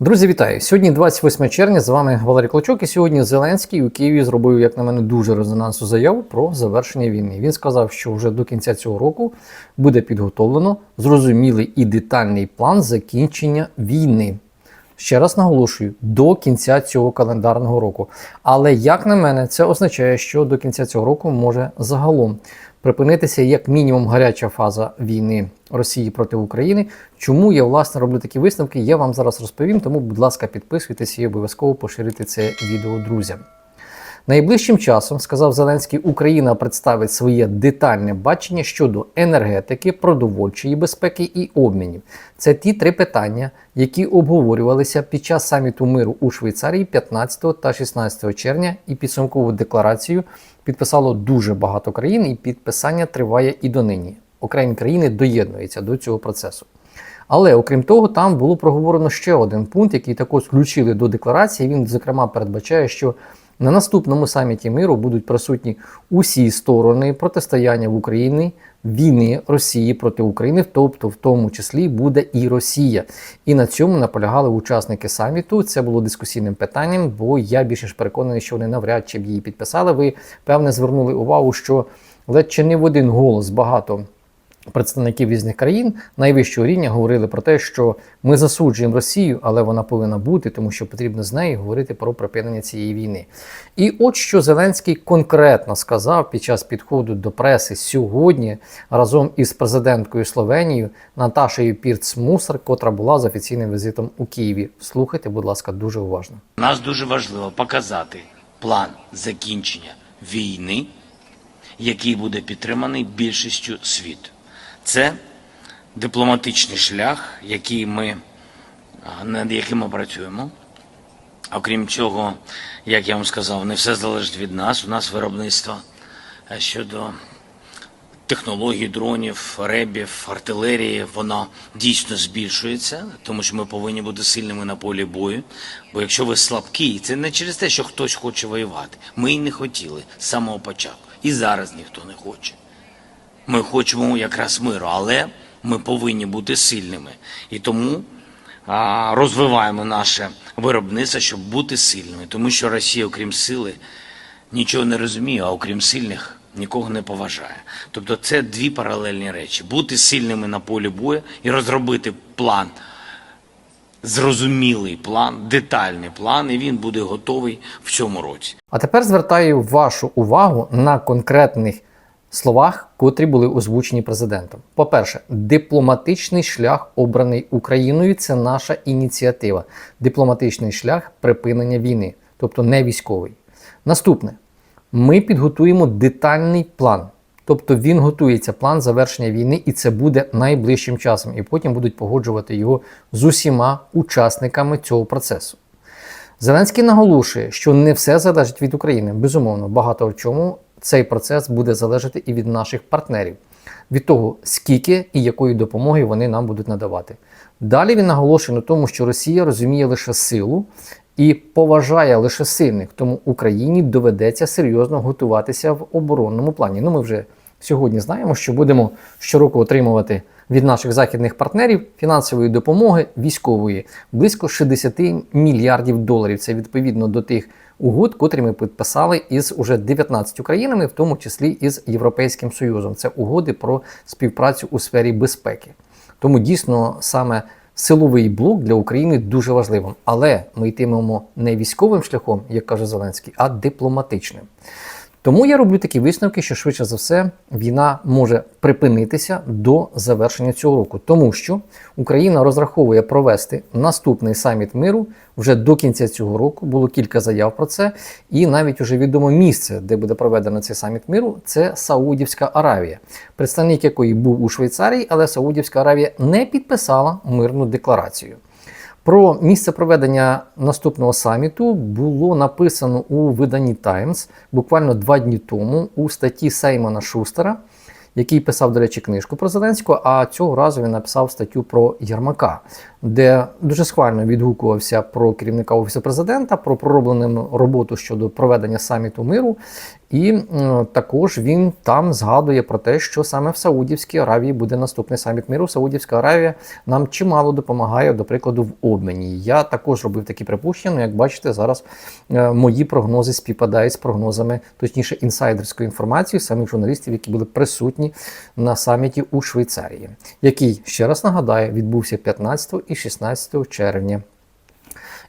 Друзі, вітаю! Сьогодні 28 червня. З вами Валерій Клочок. І сьогодні Зеленський у Києві зробив, як на мене, дуже резонансну заяву про завершення війни. Він сказав, що вже до кінця цього року буде підготовлено зрозумілий і детальний план закінчення війни. Ще раз наголошую, до кінця цього календарного року. Але як на мене, це означає, що до кінця цього року може загалом припинитися як мінімум гаряча фаза війни Росії проти України. Чому я власне роблю такі висновки? Я вам зараз розповім. Тому, будь ласка, підписуйтесь і обов'язково поширити це відео друзям. Найближчим часом, сказав Зеленський, Україна представить своє детальне бачення щодо енергетики, продовольчої безпеки і обмінів. Це ті три питання, які обговорювалися під час саміту миру у Швейцарії 15 та 16 червня, і підсумкову декларацію підписало дуже багато країн, і підписання триває і донині. Окремі країни доєднуються до цього процесу. Але окрім того, там було проговорено ще один пункт, який також включили до декларації. Він, зокрема, передбачає, що на наступному саміті миру будуть присутні усі сторони протистояння в Україні, війни Росії проти України, тобто в тому числі буде і Росія. І на цьому наполягали учасники саміту. Це було дискусійним питанням, бо я більше ж переконаний, що вони навряд чи б її підписали. Ви певне звернули увагу, що ледь чи не в один голос багато представників різних країн найвищого рівня говорили про те, що ми засуджуємо Росію, але вона повинна бути, тому що потрібно з нею говорити про припинення цієї війни. І от що Зеленський конкретно сказав під час підходу до преси сьогодні разом із президенткою Словенії Наташею Пірц-Мусар, котра була з офіційним візитом у Києві. Слухайте, будь ласка, дуже уважно. Нас дуже важливо показати план закінчення війни, який буде підтриманий більшістю світу. Це дипломатичний шлях, який ми, над яким ми працюємо. Окрім цього, як я вам сказав, не все залежить від нас. У нас виробництво е, щодо технологій дронів, ребів, артилерії, воно дійсно збільшується, тому що ми повинні бути сильними на полі бою. Бо якщо ви слабкі, це не через те, що хтось хоче воювати. Ми і не хотіли з самого початку. І зараз ніхто не хоче. Ми хочемо якраз миру, але ми повинні бути сильними. І тому а, розвиваємо наше виробництво, щоб бути сильними. Тому що Росія, окрім сили, нічого не розуміє, а окрім сильних нікого не поважає. Тобто це дві паралельні речі: бути сильними на полі бою і розробити план, зрозумілий план, детальний план, і він буде готовий в цьому році. А тепер звертаю вашу увагу на конкретних словах, котрі були озвучені президентом. По-перше, дипломатичний шлях, обраний Україною, це наша ініціатива. Дипломатичний шлях припинення війни, тобто не військовий. Наступне, ми підготуємо детальний план. Тобто він готується план завершення війни, і це буде найближчим часом. І потім будуть погоджувати його з усіма учасниками цього процесу. Зеленський наголошує, що не все залежить від України. Безумовно, багато в чому цей процес буде залежати і від наших партнерів, від того, скільки і якої допомоги вони нам будуть надавати. Далі він наголошує на тому, що Росія розуміє лише силу і поважає лише сильних, тому Україні доведеться серйозно готуватися в оборонному плані. Ну, ми вже сьогодні знаємо, що будемо щороку отримувати від наших західних партнерів фінансової допомоги військової близько 60 мільярдів доларів. Це відповідно до тих угод, котрі ми підписали із уже 19 країнами, в тому числі із Європейським Союзом. Це угоди про співпрацю у сфері безпеки. Тому дійсно саме силовий блок для України дуже важливим. Але ми йтимемо не військовим шляхом, як каже Зеленський, а дипломатичним. Тому я роблю такі висновки, що швидше за все війна може припинитися до завершення цього року, тому що Україна розраховує провести наступний саміт миру вже до кінця цього року. Було кілька заяв про це, і навіть уже відомо місце, де буде проведено цей саміт миру, це Саудівська Аравія, представник якої був у Швейцарії, але Саудівська Аравія не підписала мирну декларацію. Про місце проведення наступного саміту було написано у виданні Times буквально два дні тому у статті Сеймона Шустера, який писав, до речі, книжку про Зеленського, а цього разу він написав статтю про Єрмака. Де дуже схвально відгукувався про керівника офісу президента, про пророблену роботу щодо проведення саміту миру. І також він там згадує про те, що саме в Саудівській Аравії буде наступний саміт миру. Саудівська Аравія нам чимало допомагає, до прикладу, в обміні. Я також робив такі припущення. Як бачите, зараз е, мої прогнози співпадають з прогнозами, точніше, інсайдерською інформацією самих журналістів, які були присутні на саміті у Швейцарії, який ще раз нагадаю відбувся 15 і 16 червня.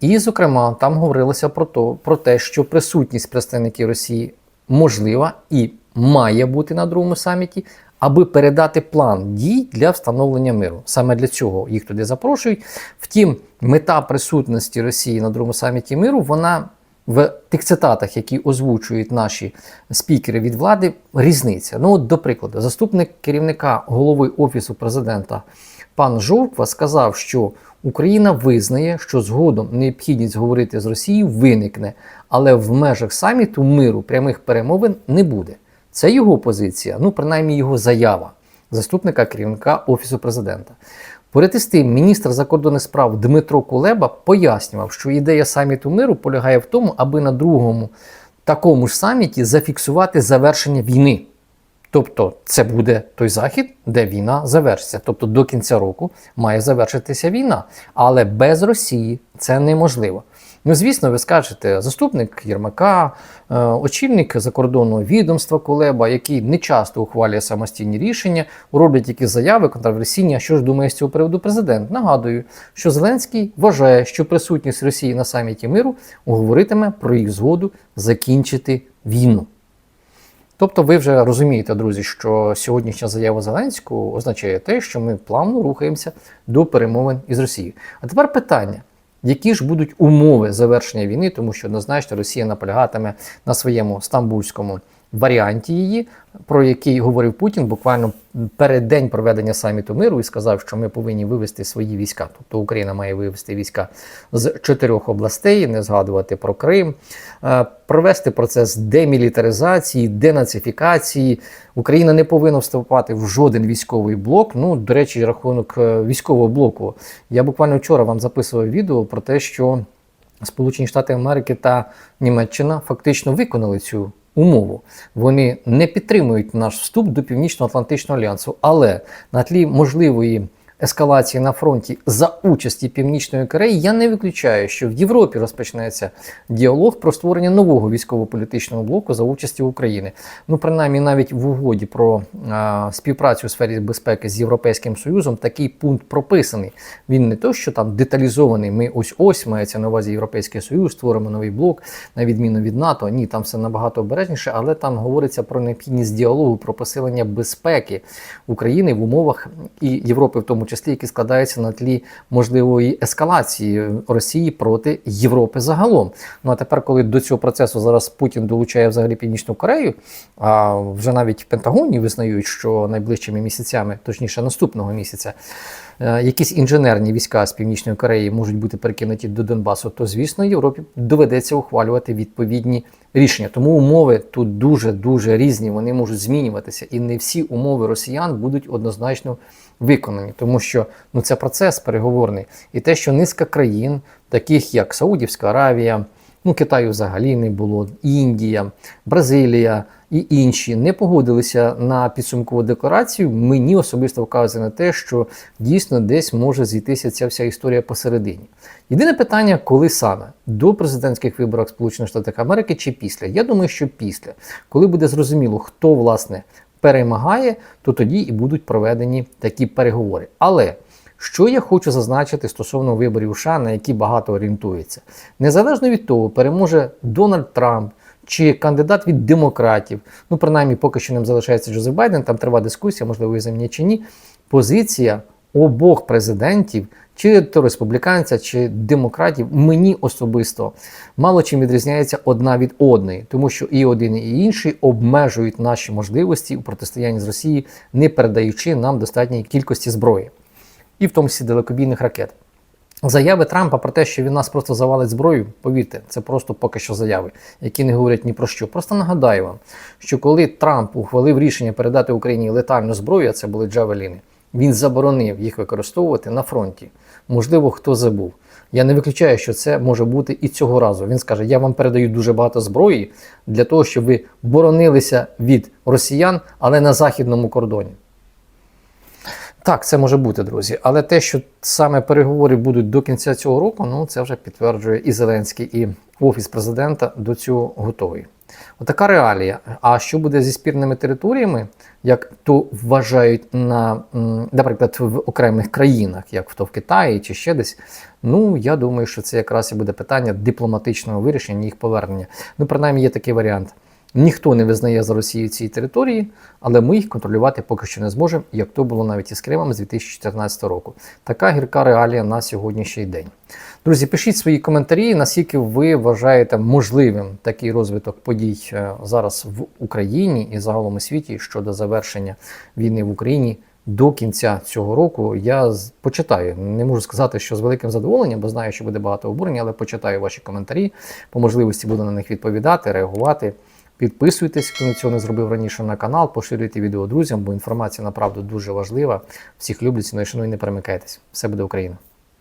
І, зокрема, там говорилося про, то, про те, що присутність представників Росії можлива і має бути на другому саміті, аби передати план дій для встановлення миру. Саме для цього їх туди запрошують. Втім, мета присутності Росії на другому саміті миру вона в тих цитатах, які озвучують наші спікери від влади, різниця. Ну, от, до прикладу, заступник керівника голови офісу президента пан Жовква сказав, що Україна визнає, що згодом необхідність говорити з Росією виникне, але в межах саміту миру прямих перемовин не буде. Це його позиція, ну принаймні його заява заступника керівника офісу президента. Поряд із тим, міністр закордонних справ Дмитро Кулеба пояснював, що ідея саміту миру полягає в тому, аби на другому такому ж саміті зафіксувати завершення війни. Тобто це буде той захід, де війна завершиться. Тобто до кінця року має завершитися війна. Але без Росії це неможливо. Ну, звісно, ви скажете, заступник Єрмака, е, очільник закордонного відомства Кулеба, який не часто ухвалює самостійні рішення, роблять якісь заяви контроверсійні. А що ж думає з цього приводу президент? Нагадую, що Зеленський вважає, що присутність Росії на саміті миру говоритиме про їх згоду закінчити війну. Тобто ви вже розумієте, друзі, що сьогоднішня заява Зеленського означає те, що ми плавно рухаємося до перемовин із Росією. А тепер питання. Які ж будуть умови завершення війни, тому що однозначно Росія наполягатиме на своєму стамбульському варіанті її, про який говорив Путін буквально перед день проведення саміту миру і сказав, що ми повинні вивести свої війська. Тобто Україна має вивести війська з чотирьох областей, не згадувати про Крим, е, провести процес демілітаризації, денацифікації. Україна не повинна вступати в жоден військовий блок. Ну, до речі, рахунок е, військового блоку. Я буквально вчора вам записував відео про те, що Сполучені Штати Америки та Німеччина фактично виконали цю умову. Вони не підтримують наш вступ до Північно-Атлантичного альянсу, але на тлі можливої ескалації на фронті за участі Північної Кореї, я не виключаю, що в Європі розпочнеться діалог про створення нового військово-політичного блоку за участі України. Ну, принаймні, навіть в угоді про а, співпрацю у сфері безпеки з Європейським Союзом такий пункт прописаний. Він не то, що там деталізований. Ми ось ось мається на увазі Європейський Союз, створимо новий блок, на відміну від НАТО. Ні, там все набагато обережніше, але там говориться про необхідність діалогу, про посилення безпеки України в умовах і Європи, в тому числі, які складаються на тлі можливої ескалації Росії проти Європи загалом. Ну а тепер, коли до цього процесу зараз Путін долучає взагалі Північну Корею, а вже навіть в Пентагоні визнають, що найближчими місяцями, точніше наступного місяця, якісь інженерні війська з Північної Кореї можуть бути перекинуті до Донбасу, то звісно Європі доведеться ухвалювати відповідні рішення. Тому умови тут дуже дуже різні, вони можуть змінюватися, і не всі умови росіян будуть однозначно виконані, тому що ну це процес переговорний, і те, що низка країн, таких як Саудівська Аравія. Ну, Китаю взагалі не було, Індія, Бразилія і інші не погодилися на підсумкову декларацію. Мені особисто вказує на те, що дійсно десь може зійтися ця вся історія посередині. Єдине питання, коли саме до президентських виборів Сполучених Штатів Америки чи після? Я думаю, що після, коли буде зрозуміло, хто власне перемагає, то тоді і будуть проведені такі переговори. Але що я хочу зазначити стосовно виборів США, на які багато орієнтуються, незалежно від того, переможе Дональд Трамп чи кандидат від демократів, ну принаймні поки що ним залишається Джозеф Байден, там триває дискусія, можливо, із мені чи ні. Позиція обох президентів, чи то республіканця, чи демократів, мені особисто мало чим відрізняється одна від одної, тому що і один, і інший обмежують наші можливості у протистоянні з Росією, не передаючи нам достатньої кількості зброї і в тому числі далекобійних ракет. Заяви Трампа про те, що він нас просто завалить зброю, повірте, це просто поки що заяви, які не говорять ні про що. Просто нагадаю вам, що коли Трамп ухвалив рішення передати Україні летальну зброю, а це були Джавеліни, він заборонив їх використовувати на фронті. Можливо, хто забув. Я не виключаю, що це може бути і цього разу. Він скаже: я вам передаю дуже багато зброї для того, щоб ви боронилися від росіян, але на західному кордоні. Так, це може бути, друзі. Але те, що саме переговори будуть до кінця цього року, ну це вже підтверджує і Зеленський, і Офіс президента до цього готовий. Отака реалія. А що буде зі спірними територіями, як то вважають на, наприклад, в окремих країнах, як то в Китаї чи ще десь. Ну, я думаю, що це якраз і буде питання дипломатичного вирішення їх повернення. Ну, принаймні, є такий варіант. Ніхто не визнає за Росією ці території, але ми їх контролювати поки що не зможемо, як то було навіть із Кримом з 2014 року. Така гірка реалія на сьогоднішній день. Друзі, пишіть свої коментарі, наскільки ви вважаєте можливим такий розвиток подій е, зараз в Україні і загалом у світі щодо завершення війни в Україні. До кінця цього року я почитаю. Не можу сказати, що з великим задоволенням, бо знаю, що буде багато обурення, але почитаю ваші коментарі. По можливості буду на них відповідати, реагувати. Підписуйтесь, хто цього не зробив раніше на канал, поширюйте відео друзям, бо інформація направду дуже важлива. Всіх люблю, ціную, шаную, не перемикайтесь. Все буде Україна!